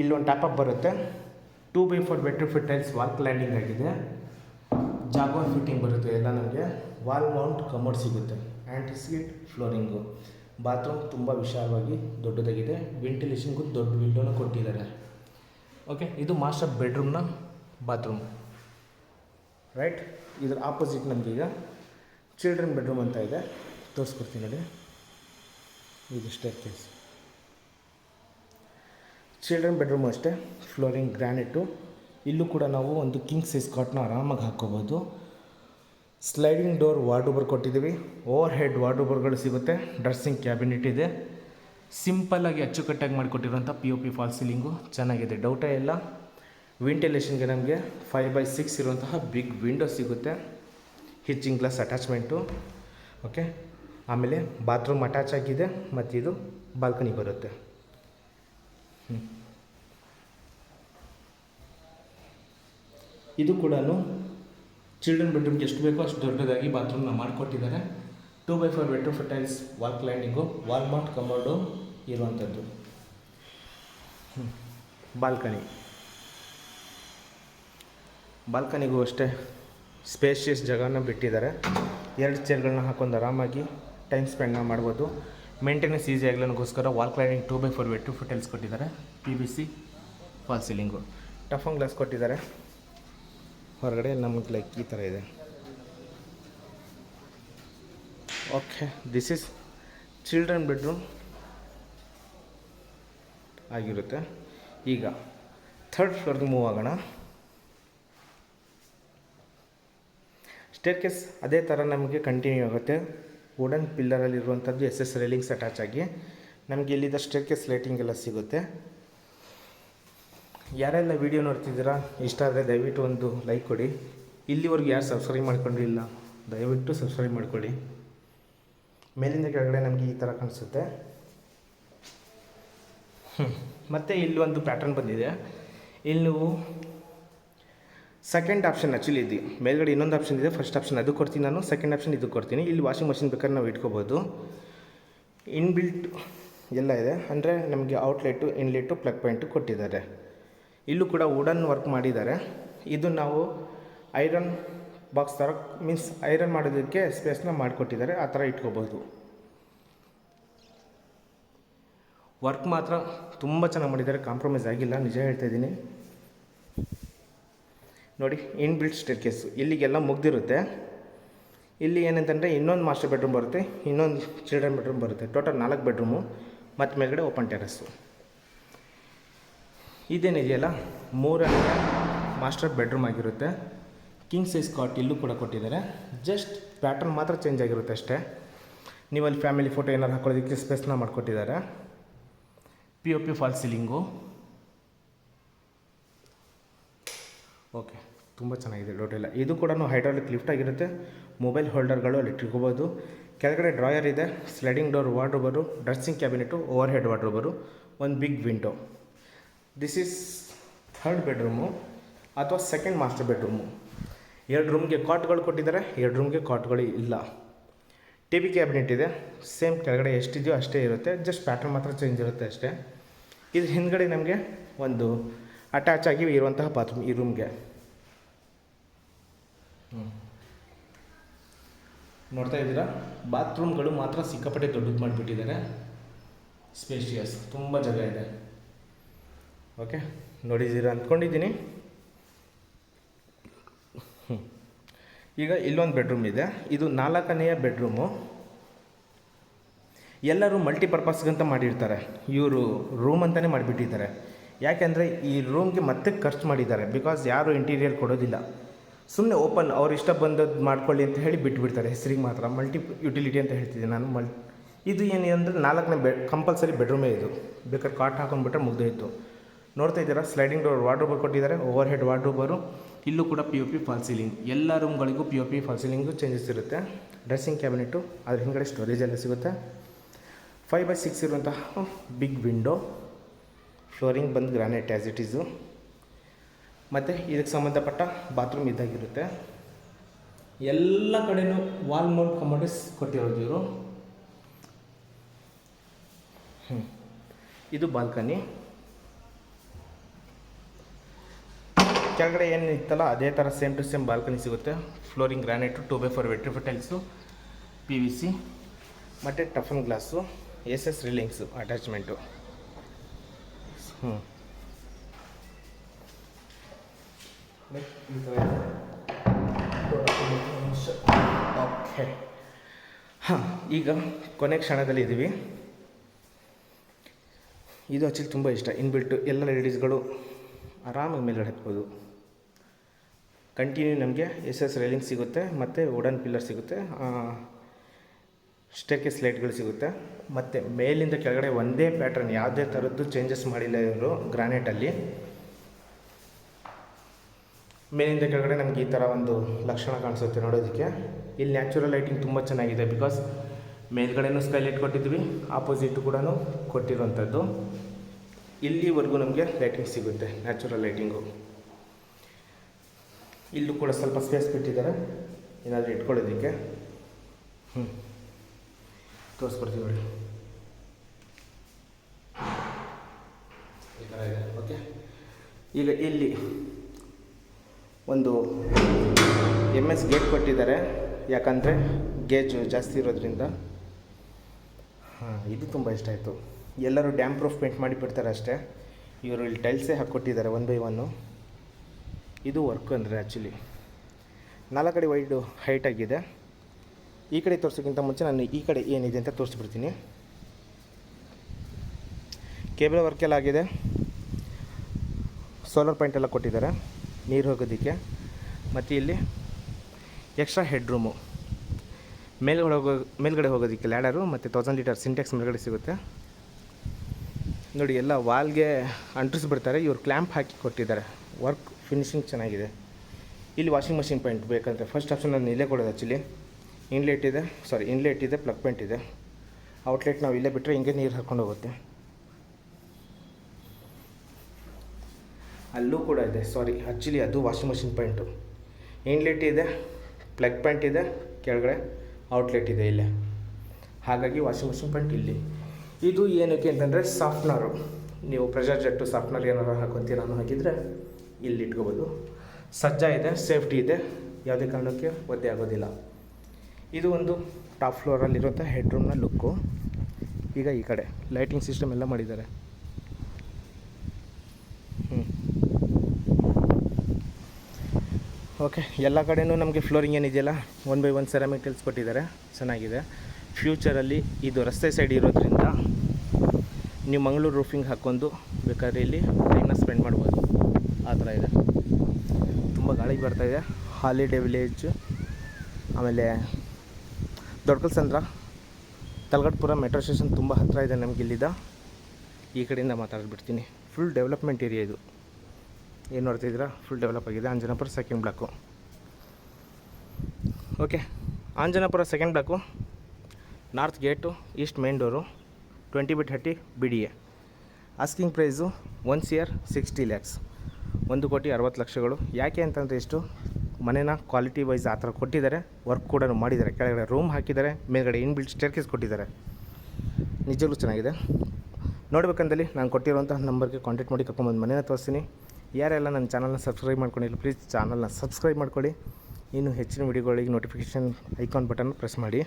[SPEAKER 1] ಇಲ್ಲೊಂದು ಟಾಪಪ್ ಬರುತ್ತೆ. Two by four vitrified tiles wall cladding ಆಗಿದೆ. ಜಾಗೋ ಫಿಟ್ಟಿಂಗ್ ಬರುತ್ತೆ ಎಲ್ಲ ನಮಗೆ. ವಾಲ್ ಮೌಂಟ್ ಕಮೋಡ್ ಸಿಗುತ್ತೆ. ಆ್ಯಂಟಿಸ್ಕಿಟ್ ಫ್ಲೋರಿಂಗು ಬಾತ್ರೂಮ್ ತುಂಬ ವಿಶಾಲವಾಗಿ ದೊಡ್ಡದಾಗಿದೆ. ವೆಂಟಿಲೇಷನ್ಗೂ ದೊಡ್ಡ ವಿಂಡೋನ ಕೊಟ್ಟಿದ್ದಾರೆ. ಓಕೆ ಇದು ಮಾಸ್ಟರ್ ಬೆಡ್ರೂಮ್ನ ಬಾತ್ರೂಮ್ ರೈಟ್ ಇದರ ಆಪೋಸಿಟ್ ನಮಗೀಗ ಚಿಲ್ಡ್ರನ್ ಬೆಡ್ರೂಮ್ ಅಂತ ಇದೆ. ತೋರಿಸ್ಕೊಡ್ತೀನಿ ನೋಡಿ. ಇದು ಸ್ಟೇರ್ ಕೇಸ್ ಚಿಲ್ಡ್ರನ್ ಬೆಡ್ರೂಮು ಅಷ್ಟೇ ಫ್ಲೋರಿಂಗ್ ಗ್ರ್ಯಾನೆಟು ಇಲ್ಲೂ ಕೂಡ ನಾವು ಒಂದು ಕಿಂಗ್ ಸೈಜ್ ಕಾಟ್ನ ಆರಾಮಾಗಿ ಹಾಕ್ಕೋಬೋದು ಸ್ಲೈಡಿಂಗ್ ಡೋರ್ ವಾರ್ಡೋಬರ್ ಕೊಟ್ಟಿದ್ದೀವಿ. ಓವರ್ ಹೆಡ್ ವಾರ್ಡೋಬರ್ಗಳು ಸಿಗುತ್ತೆ. ಡ್ರೆಸ್ಸಿಂಗ್ ಕ್ಯಾಬಿನೆಟ್ ಇದೆ. ಸಿಂಪಲ್ಲಾಗಿ ಅಚ್ಚುಕಟ್ಟಾಗಿ ಮಾಡಿಕೊಟ್ಟಿರೋಂಥ P O P false ceiling ಚೆನ್ನಾಗಿದೆ. ಡೌಟೇ ಇಲ್ಲ. ವೆಂಟಿಲೇಷನ್ಗೆ ನಮಗೆ ಫೈವ್ ಬೈ ಸಿಕ್ಸ್ ಇರುವಂತಹ ಬಿಗ್ ವಿಂಡೋ ಸಿಗುತ್ತೆ. ಹಿಚ್ಚಿಂಗ್ ಗ್ಲಾಸ್ ಅಟ್ಯಾಚ್ಮೆಂಟು ಓಕೆ ಆಮೇಲೆ ಬಾತ್ರೂಮ್ ಅಟ್ಯಾಚ್ ಆಗಿದೆ ಮತ್ತು ಇದು ಬಾಲ್ಕನಿ ಬರುತ್ತೆ. ಇದು ಕೂಡ ಚಿಲ್ಡ್ರನ್ ಬೆಡ್ರೂಮ್ಗೆ ಎಷ್ಟು ಬೇಕೋ ಅಷ್ಟು ದೊಡ್ಡದಾಗಿ ಬಾತ್ರೂಮ್ನ ಮಾಡಿಕೊಟ್ಟಿದ್ದಾರೆ. Two by four bedroom ಫರ್ಟೈಲ್ಸ್ wall cladding wall mount commode ಇರುವಂಥದ್ದು. ಬಾಲ್ಕನಿ ಬಾಲ್ಕನಿಗೂ ಅಷ್ಟೇ ಸ್ಪೇಷಿಯಸ್ ಜಾಗನ ಬಿಟ್ಟಿದ್ದಾರೆ. ಎರಡು ಚೇರ್ಗಳನ್ನ ಹಾಕೊಂಡು ಆರಾಮಾಗಿ ಟೈಮ್ ಸ್ಪೆಂಡ್ನ ಮಾಡ್ಬೋದು. Maintenance easy ಆಗಲಿಗೋಸ್ಕರ wall cladding two by four tiles ಕೊಟ್ಟಿದ್ದಾರೆ. P B C fall ceiling toughen glass ಕೊಟ್ಟಿದ್ದಾರೆ. ಹೊರಗಡೆ ನಮಗೆ ಲೈಕ್ ಈ ಥರ ಇದೆ. Okay this is children bedroom ಆಗಿರುತ್ತೆ. ಈಗ ಥರ್ಡ್ ಫ್ಲೋರ್ಗೆ ಮೂವ್ ಆಗೋಣ. ಸ್ಟೇರ್ ಕೇಸ್ ಅದೇ ಥರ ನಮಗೆ ಕಂಟಿನ್ಯೂ ಆಗುತ್ತೆ. ವುಡನ್ ಪಿಲ್ಲರಲ್ಲಿರುವಂಥದ್ದು ಎಸ್ ಎಸ್ ರೇಲಿಂಗ್ಸ್ ಅಟ್ಯಾಚ್ ಆಗಿ. ನಮಗೆ ಇಲ್ಲಿದ್ದ ಸ್ಟೇರ್ ಕೇಸ್ ಲೈಟಿಂಗ್ ಎಲ್ಲ ಸಿಗುತ್ತೆ. ಯಾರೆಲ್ಲ ವಿಡಿಯೋ ನೋಡ್ತಿದ್ದೀರಾ, ಇಷ್ಟ ಆದರೆ ದಯವಿಟ್ಟು ಒಂದು ಲೈಕ್ ಕೊಡಿ. ಇಲ್ಲಿವರೆಗೂ ಯಾರು ಸಬ್ಸ್ಕ್ರೈಬ್ ಮಾಡ್ಕೊಂಡಿಲ್ಲ, ದಯವಿಟ್ಟು ಸಬ್ಸ್ಕ್ರೈಬ್ ಮಾಡ್ಕೊಳ್ಳಿ ಮೇಲಿಂದ ಕೆಳಗಡೆ ನಮಗೆ ಈ ಥರ ಕಾಣಿಸುತ್ತೆ. ಮತ್ತೆ ಇಲ್ಲಿ ಒಂದು ಪ್ಯಾಟರ್ನ್ ಬಂದಿದೆ. ಇಲ್ಲಿ ನೀವು ಸೆಕೆಂಡ್ ಆಪ್ಷನ್ ಆ್ಯಕ್ಚುಲಿ ಇದೆ. ಮೇಲ್ಗಡೆ ಇನ್ನೊಂದು ಆಪ್ಷನ್ ಇದೆ. ಫಸ್ಟ್ ಆಪ್ಷನ್ ಅದು ಕೊಡ್ತೀನಿ ನಾನು. ಸೆಕೆಂಡ್ ಆಪ್ಷನ್ ಇದು ಕೊಡ್ತೀನಿ. ಇಲ್ಲಿ ವಾಷಿಂಗ್ ಮಷಿನ್ ಬೇಕಾದ್ರೆ ನಾವು ಇಟ್ಕೋಬೋದು. ಇನ್ಬಿಲ್ಟ್ ಎಲ್ಲ ಇದೆ. ಅಂದರೆ ನಮಗೆ ಔಟ್ಲೆಟು ಇನ್ಲೆಟು ಪ್ಲಗ್ ಪಾಯಿಂಟು ಕೊಟ್ಟಿದ್ದಾರೆ. ಇಲ್ಲೂ ಕೂಡ ವುಡನ್ ವರ್ಕ್ ಮಾಡಿದ್ದಾರೆ. ಇದು ನಾವು ಐರನ್ ಬಾಕ್ಸ್ ಥರ ಮೀನ್ಸ್ ಐರನ್ ಮಾಡೋದಕ್ಕೆ ಸ್ಪೇಸ್ನ ಮಾಡಿಕೊಟ್ಟಿದ್ದಾರೆ. ಆ ಥರ ಇಟ್ಕೋಬೋದು. ವರ್ಕ್ ಮಾತ್ರ ತುಂಬ ಚೆನ್ನಾಗಿ ಮಾಡಿದ್ದಾರೆ. ಕಾಂಪ್ರಮೈಸ್ ಆಗಿಲ್ಲ. ನಿಜ ಹೇಳ್ತಾ ಇದ್ದೀನಿ. ನೋಡಿ ಇನ್ ಬಿಲ್ಟ್ ಸ್ಟೇರ್ ಕೇಸು ಇಲ್ಲಿಗೆಲ್ಲ ಮುಗ್ದಿರುತ್ತೆ. ಇಲ್ಲಿ ಏನಂತಂದರೆ ಇನ್ನೊಂದು ಮಾಸ್ಟರ್ ಬೆಡ್ರೂಮ್ ಬರುತ್ತೆ, ಇನ್ನೊಂದು ಚಿಲ್ಡ್ರನ್ ಬೆಡ್ರೂಮ್ ಬರುತ್ತೆ. ಟೋಟಲ್ ನಾಲ್ಕು ಬೆಡ್ರೂಮು ಮತ್ತು ಮೇಲ್ಗಡೆ ಓಪನ್ ಟೆರಸ್ಸು ಇದೇನಿದೆಯಲ್ಲ ಮೂರನೇ ಮಾಸ್ಟರ್ ಬೆಡ್ರೂಮ್ ಆಗಿರುತ್ತೆ. ಕಿಂಗ್ ಸೈಜ್ ಕಾಟ್ ಇಲ್ಲೂ ಕೂಡ ಕೊಟ್ಟಿದ್ದಾರೆ. ಜಸ್ಟ್ ಪ್ಯಾಟರ್ನ್ ಮಾತ್ರ ಚೇಂಜ್ ಆಗಿರುತ್ತೆ ಅಷ್ಟೇ. ನೀವು ಅಲ್ಲಿ ಫ್ಯಾಮಿಲಿ ಫೋಟೋ ಏನಾರು ಹಾಕೊಳ್ಳೋದಕ್ಕೆ ಸ್ಪೇಸ್ನ ಮಾಡಿಕೊಟ್ಟಿದ್ದಾರೆ. P O P false ceiling okay ತುಂಬ ಚೆನ್ನಾಗಿದೆ ಡೋಟೆಲ್ಲ ಇದು ಕೂಡ ಹೈಡ್ರಾಲಿಕ್ ಲಿಫ್ಟ್ ಆಗಿರುತ್ತೆ. ಮೊಬೈಲ್ ಹೋಲ್ಡರ್ಗಳು ಅಲ್ಲಿ ಇಟ್ಕೋಬೋದು ಕೆಳಗಡೆ ಡ್ರಾಯರ್ ಇದೆ. Sliding door, wardrobe, dressing cabinet overhead wardrobe, ಒಂದು big window. This is third bedroom ಅಥವಾ ಸೆಕೆಂಡ್ ಮಾಸ್ಟರ್ ಬೆಡ್ರೂಮು ಎರಡು ರೂಮ್ಗೆ ಕಾಟ್ಗಳು ಕೊಟ್ಟಿದ್ದಾರೆ. ಎರಡು ರೂಮ್ಗೆ ಕಾಟ್ಗಳು ಇಲ್ಲ. ಟಿ ವಿ ಕ್ಯಾಬಿನೆಟ್ ಇದೆ. ಸೇಮ್ ಕೆಳಗಡೆ ಎಷ್ಟಿದೆಯೋ ಅಷ್ಟೇ ಇರುತ್ತೆ. ಜಸ್ಟ್ ಪ್ಯಾಟ್ರನ್ ಮಾತ್ರ ಚೇಂಜ್ ಇರುತ್ತೆ ಅಷ್ಟೇ. ಇದು ಹಿಂದ್ಗಡೆ ನಮಗೆ ಒಂದು ಅಟ್ಯಾಚ್ ಆಗಿ ಇರುವಂತಹ ಬಾತ್ರೂಮ್ ಈ ರೂಮ್ಗೆ ನೋಡ್ತಾ ಇದ್ದೀರಾ? ಬಾತ್ರೂಮ್ಗಳು ಮಾತ್ರ ಸಿಕ್ಕಾಪಟ್ಟೆ ದೊಡ್ಡದು ಮಾಡಿಬಿಟ್ಟಿದ್ದಾರೆ ಸ್ಪೇಷಿಯಸ್ ತುಂಬ ಜಾಗ ಇದೆ. ಓಕೆ ನೋಡಿದ್ದೀರಾ ಅಂದ್ಕೊಂಡಿದ್ದೀನಿ. ಈಗ ಇಲ್ಲೊಂದು ಬೆಡ್ರೂಮ್ ಇದೆ. ಇದು ನಾಲ್ಕನೆಯ ಬೆಡ್ರೂಮು ಎಲ್ಲರೂ ಮಲ್ಟಿಪರ್ಪಸ್ಗಂತ ಮಾಡಿರ್ತಾರೆ. ಇವರು ರೂಮ್ ಅಂತಲೇ ಮಾಡಿಬಿಟ್ಟಿದ್ದಾರೆ. ಯಾಕೆಂದರೆ ಈ ರೂಮ್ಗೆ ಮತ್ತೆ ಖರ್ಚು ಮಾಡಿದ್ದಾರೆ. ಬಿಕಾಸ್ ಯಾರು ಇಂಟೀರಿಯರ್ ಕೊಡೋದಿಲ್ಲ. ಸುಮ್ಮನೆ ಓಪನ್ ಅವ್ರ ಇಷ್ಟ ಬಂದದ್ದು ಮಾಡ್ಕೊಳ್ಳಿ ಅಂತ ಹೇಳಿ ಬಿಟ್ಬಿಡ್ತಾರೆ. ಹೆಸರಿಗೆ ಮಾತ್ರ ಮಲ್ಟಿ ಯುಟಿಲಿಟಿ ಅಂತ ಹೇಳ್ತಿದ್ದೆ ನಾನು. ಮಲ್ ಇದು ಏನು ಅಂದರೆ ನಾಲ್ಕನೇ ಬೆಡ್ ಕಂಪಲ್ಸರಿ ಬೆಡ್ರೂಮೇ ಇದು. ಬೇಕಾದ್ರೆ ಕಾಟ್ ಹಾಕೊಂಡ್ಬಿಟ್ರೆ ಮುಗ್ದೋಯ್ತು. ನೋಡ್ತಾ ಇದ್ದೀರಾ? ಸ್ಲೈಡಿಂಗ್ ಡೋರ್ ವಾರ್ಡ್ರೋಬರ್ ಕೊಟ್ಟಿದ್ದಾರೆ. ಓವರ್ ಹೆಡ್ ವಾರ್ಡ್ರೋಬರು ಇಲ್ಲೂ ಕೂಡ P U P false ceiling ಎಲ್ಲ ರೂಮ್ಗಳಿಗೂ P O P false ceiling changes ಇರುತ್ತೆ. ಡ್ರೆಸ್ಸಿಂಗ್ ಕ್ಯಾಬಿನೆಟು ಅದ್ರ ಹಿಂದ್ಗಡೆ ಸ್ಟೋರೇಜ್ ಎಲ್ಲ ಸಿಗುತ್ತೆ. ಫೈವ್ ಬೈ ಸಿಕ್ಸ್ ಇರುವಂತಹ ಬಿಗ್ ವಿಂಡೋ ಫ್ಲೋರಿಂಗ್ ಬಂದು ಗ್ರಾನೈಟ್ ಆ್ಯಸ್ ಇಟ್ ಈಸು ಮತ್ತು ಇದಕ್ಕೆ ಸಂಬಂಧಪಟ್ಟ ಬಾತ್ರೂಮ್ ಇದ್ದಾಗಿರುತ್ತೆ. ಎಲ್ಲ ಕಡೆನೂ ವಾಲ್ ಮೌಂಟ್ ಕಮೋಡಿಸ್ ಕೊಟ್ಟಿರೋದು ಇವರು. ಹ್ಞೂ ಇದು ಬಾಲ್ಕನಿ ಕೆಳಗಡೆ ಏನು ಇತ್ತಲ್ಲ ಅದೇ ಥರ ಸೇಮ್ ಟು ಸೇಮ್ ಬಾಲ್ಕನಿ ಸಿಗುತ್ತೆ. Flooring granite two by four vitrified tiles P V C ಮತ್ತು toughen glass S S railings attachment ಹ್ಞೂ ಓಕೆ ಹಾಂ ಈಗ ಕೊನೆ ಕ್ಷಣದಲ್ಲಿ ಇದ್ದೀವಿ ಇದು ಆ್ಯಕ್ಚುಲಿ ತುಂಬ ಇಷ್ಟ. ಇನ್ಬಿಟ್ಟು ಎಲ್ಲ ಲೇಡೀಸ್ಗಳು ಆರಾಮಾಗಿ ಮೇಲ್ಗಡೆ ಹಾಕ್ಬೋದು. ಕಂಟಿನ್ಯೂ ನಮಗೆ ಎಸ್ ಎಸ್ ರೈಲಿಂಗ್ ಸಿಗುತ್ತೆ, ಮತ್ತು ವುಡನ್ ಪಿಲ್ಲರ್ ಸಿಗುತ್ತೆ ಸ್ಟೇಕೆ ಲೈಟ್ಗಳು ಸಿಗುತ್ತೆ. ಮತ್ತು ಮೇಲಿಂದ ಕೆಳಗಡೆ ಒಂದೇ ಪ್ಯಾಟ್ರನ್ ಯಾವುದೇ ಥರದ್ದು ಚೇಂಜಸ್ ಮಾಡಿಲ್ಲ ಇವರು ಗ್ರಾನೈಟಲ್ಲಿ ಮೇಲಿಂದ ಕೆಳಗಡೆ ನಮಗೆ ಈ ಥರ ಒಂದು ಲಕ್ಷಣ ಕಾಣಿಸುತ್ತೆ ನೋಡೋದಕ್ಕೆ. ಇಲ್ಲಿ ನ್ಯಾಚುರಲ್ ಲೈಟಿಂಗ್ ತುಂಬ ಚೆನ್ನಾಗಿದೆ ಬಿಕಾಸ್ ಮೇಲ್ಗಡೆನೂ ಸ್ಕೈಲೈಟ್ ಕೊಟ್ಟಿದ್ವಿ ಆಪೋಸಿಟ್ ಕೂಡ ಕೊಟ್ಟಿರುವಂಥದ್ದು. ಇಲ್ಲಿವರೆಗೂ ನಮಗೆ ಲೈಟಿಂಗ್ ಸಿಗುತ್ತೆ ನ್ಯಾಚುರಲ್ ಲೈಟಿಂಗು ಇಲ್ಲೂ ಕೂಡ ಸ್ವಲ್ಪ ಸ್ಪೇಸ್ ಬಿಟ್ಟಿದ್ದಾರೆ, ಏನಾದರೂ ಇಟ್ಕೊಳ್ಳೋದಕ್ಕೆ. ಹ್ಞೂ ತೋರಿಸ್ಕೊಡ್ತೀವಿ ನೋಡಿ. ಈ ಥರ ಇದೆ ಓಕೆ ಈಗ ಇಲ್ಲಿ ಒಂದು ಎಂ ಎಸ್ ಗೇಟ್ ಕೊಟ್ಟಿದ್ದಾರೆ. ಯಾಕಂದರೆ ಗೇಜು ಜಾಸ್ತಿ ಇರೋದ್ರಿಂದ. ಹಾಂ, ಇದು ತುಂಬ ಇಷ್ಟ ಆಯಿತು. ಎಲ್ಲರೂ ಡ್ಯಾಮ್ ಪ್ರೂಫ್ ಪೇಂಟ್ ಮಾಡಿ ಬಿಡ್ತಾರೆ ಅಷ್ಟೇ. ಇವರು ಇಲ್ಲಿ ಟೈಲ್ಸೇ ಹಾಕ್ಕೊಟ್ಟಿದ್ದಾರೆ ಒನ್ ಬೈ ಒನ್ನು ಇದು ವರ್ಕ್ ಅಂದರೆ ಆ್ಯಕ್ಚುಲಿ ನಾಲ್ಕು ಕಡೆ ವೈಡು ಹೈಟ್ ಆಗಿದೆ. ಈ ಕಡೆ ತೋರಿಸೋಕ್ಕಿಂತ ಮುಂಚೆ ನಾನು ಈ ಕಡೆ ಏನಿದೆ ಅಂತ ತೋರಿಸ್ಬಿಡ್ತೀನಿ. ಕೇಬಲ್ ವರ್ಕೆಲ್ಲ ಆಗಿದೆ. ಸೋಲಾರ್ ಪಾಯಿಂಟ್ ಎಲ್ಲ ಕೊಟ್ಟಿದ್ದಾರೆ. ನೀರು ಹೋಗೋದಕ್ಕೆ. ಮತ್ತು ಇಲ್ಲಿ ಎಕ್ಸ್ಟ್ರಾ ಹೆಡ್ ರೂಮು ಮೇಲ್ಗಡೆ ಹೋಗೋ, ಮೇಲ್ಗಡೆ ಹೋಗೋದಕ್ಕೆ ಲ್ಯಾಡರು ಮತ್ತು ತೌಸಂಡ್ ಲೀಟರ್ ಸಿಂಟೆಕ್ಸ್ ಮೇಲ್ಗಡೆ ಸಿಗುತ್ತೆ. ನೋಡಿ, ಎಲ್ಲ ವಾಲ್ಗೆ ಅಂಟಿಸ್ಬಿಡ್ತಾರೆ. ಇವ್ರು ಕ್ಲ್ಯಾಂಪ್ ಹಾಕಿ ಕೊಟ್ಟಿದ್ದಾರೆ. ವರ್ಕ್ ಫಿನಿಶಿಂಗ್ ಚೆನ್ನಾಗಿದೆ. ಇಲ್ಲಿ ವಾಷಿಂಗ್ ಮಷಿನ್ ಪಾಯಿಂಟ್ ಬೇಕಂದರೆ ಫಸ್ಟ್ ಆಪ್ಷನ್ ನಾನು ಇಲ್ಲೇ ಕೊಡೋದು ಆ್ಯಕ್ಚುಲಿ ಇನ್ಲೆಟ್ ಇದೆ. ಸಾರಿ ಇನ್ಲೆಟ್ ಇದೆ ಪ್ಲಗ್ ಪಾಯಿಂಟ್ ಇದೆ. ಔಟ್ಲೆಟ್ ನಾವು ಇಲ್ಲೇ ಬಿಟ್ಟರೆ ಹಿಂಗೆ ನೀರು ಹಾಕ್ಕೊಂಡು ಹೋಗುತ್ತೆ. ಅಲ್ಲೂ ಕೂಡ ಇದೆ. ಸಾರಿ ಆ್ಯಕ್ಚುಲಿ ಅದು ವಾಷಿಂಗ್ ಮಷಿನ್ ಪ್ಯಾಂಟು ಇನ್ಲೆಟ್ ಇದೆ? ಪ್ಲಗ್ ಪ್ಯಾಂಟ್ ಇದೆ. ಕೆಳಗಡೆ ಔಟ್ಲೆಟ್ ಇದೆ ಇಲ್ಲೇ. ಹಾಗಾಗಿ ವಾಷಿಂಗ್ ಮಷಿನ್ ಪ್ಯಾಂಟ್ ಇಲ್ಲಿ. ಇದು ಏನಕ್ಕೆ ಅಂತಂದರೆ ಸಾಫ್ಟ್ನರು ನೀವು ಪ್ರೆಷರ್ ಜೆಟ್ಟು ಸಾಫ್ಟ್ನರ್ ಏನಾರು ಹಾಕೊತೀರ ಅನ್ನೋ ಹಾಕಿದರೆ ಇಲ್ಲಿ ಇಟ್ಕೋಬೋದು. ಸಜ್ಜ ಇದೆ ಸೇಫ್ಟಿ ಇದೆ. ಯಾವುದೇ ಕಾರಣಕ್ಕೆ ಒದ್ದೆ ಆಗೋದಿಲ್ಲ. ಇದು ಒಂದು ಟಾಪ್ ಫ್ಲೋರಲ್ಲಿರುವಂಥ ಹೆಡ್ರೂಮ್ನ ಲುಕ್ಕು ಈಗ ಈ ಕಡೆ ಲೈಟಿಂಗ್ ಸಿಸ್ಟಮ್ ಎಲ್ಲ ಮಾಡಿದ್ದಾರೆ. ಹ್ಞೂ ಓಕೆ ಎಲ್ಲ ಕಡೆಯೂ ನಮಗೆ ಫ್ಲೋರಿಂಗ್ ಏನಿದೆಯಲ್ಲ one by one ceramic tiles ಕೊಟ್ಟಿದ್ದಾರೆ, ಚೆನ್ನಾಗಿದೆ. ಫ್ಯೂಚರಲ್ಲಿ ಇದು ರಸ್ತೆ ಸೈಡ್ ಇರೋದ್ರಿಂದ ನೀವು ಮಂಗಳೂರು ರೂಫಿಂಗ್ ಹಾಕ್ಕೊಂಡು ಬೇಕಾದ್ರೆ ಇಲ್ಲಿ ಟೈಮ್ನ ಸ್ಪೆಂಡ್ ಮಾಡ್ಬೋದು. ಆ ಥರ ಇದೆ. ತುಂಬ ಗಾಳಿ ಬರ್ತಾಯಿದೆ ಹಾಲಿಡೇ ವಿಲೇಜ್ ಆಮೇಲೆ ದೊಡ್ಡಕಲ್ಸಂದ್ರ, ತಲಗಟ್ಪುರ ಮೆಟ್ರೋ ಸ್ಟೇಷನ್ ತುಂಬ ಹತ್ತಿರ ಇದೆ ನಮ್ಗೆ ಇಲ್ಲಿದ್ದ ಈ ಕಡೆಯಿಂದ ಮಾತಾಡ್ಬಿಡ್ತೀನಿ. ಫುಲ್ ಡೆವಲಪ್ಮೆಂಟ್ ಏರಿಯಾ ಇದು. ಏನು ನೋಡ್ತಿದ್ದೀರಾ? ಫುಲ್ ಡೆವಲಪ್ ಆಗಿದೆ. Anjanapura second block okay Anjanapura second block north gate east main door twenty B thirty B D A asking price one year sixty lakhs ಒಂದು ಕೋಟಿ ಅರವತ್ತು ಲಕ್ಷಗಳು. ಯಾಕೆ ಅಂತಂದರೆ ಇಷ್ಟು? ಮನೇನ ಕ್ವಾಲಿಟಿ ವೈಸ್ ಆ ಥರ ಕೊಟ್ಟಿದ್ದಾರೆ. ವರ್ಕ್ ಕೂಡ ಮಾಡಿದ್ದಾರೆ. ಕೆಳಗಡೆ ರೂಮ್ ಹಾಕಿದ್ದಾರೆ. ಮೇಲ್ಗಡೆ ಇನ್ಬಿಲ್ಟ್ ಸ್ಟೇರ್ಕೇಸ್ ಕೊಟ್ಟಿದ್ದಾರೆ. ನಿಜವಾಗ್ಲೂ ಚೆನ್ನಾಗಿದೆ. ನೋಡ್ಬೇಕಂದಲ್ಲಿ ನಾನು ಕೊಟ್ಟಿರುವಂಥ ನಂಬರ್ಗೆ ಕಾಂಟ್ಯಾಕ್ಟ್ ಮಾಡಿ ಕರ್ಕೊಂಬಂದು ಮನೇನ ತೋರಿಸ್ತೀನಿ. ಯಾರೆಲ್ಲ ನನ್ನ ಚಾನಲ್ನ ಸಬ್ಸ್ಕ್ರೈಬ್ ಮಾಡ್ಕೊಂಡಿಲ್ಲ ಪ್ಲೀಸ್ ಚಾನಲ್ನ ಸಬ್ಸ್ಕ್ರೈಬ್ ಮಾಡ್ಕೊಳ್ಳಿ. ಇನ್ನು ಹೆಚ್ಚಿನ ವಿಡಿಯೋಗಳಿಗೆ ನೋಟಿಫಿಕೇಷನ್ ಐಕಾನ್ ಬಟನ್ ಪ್ರೆಸ್ ಮಾಡಿ.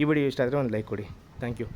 [SPEAKER 1] ಈ ವಿಡಿಯೋ ಇಷ್ಟ ಆದರೆ ಒಂದು ಲೈಕ್ ಕೊಡಿ. Thank you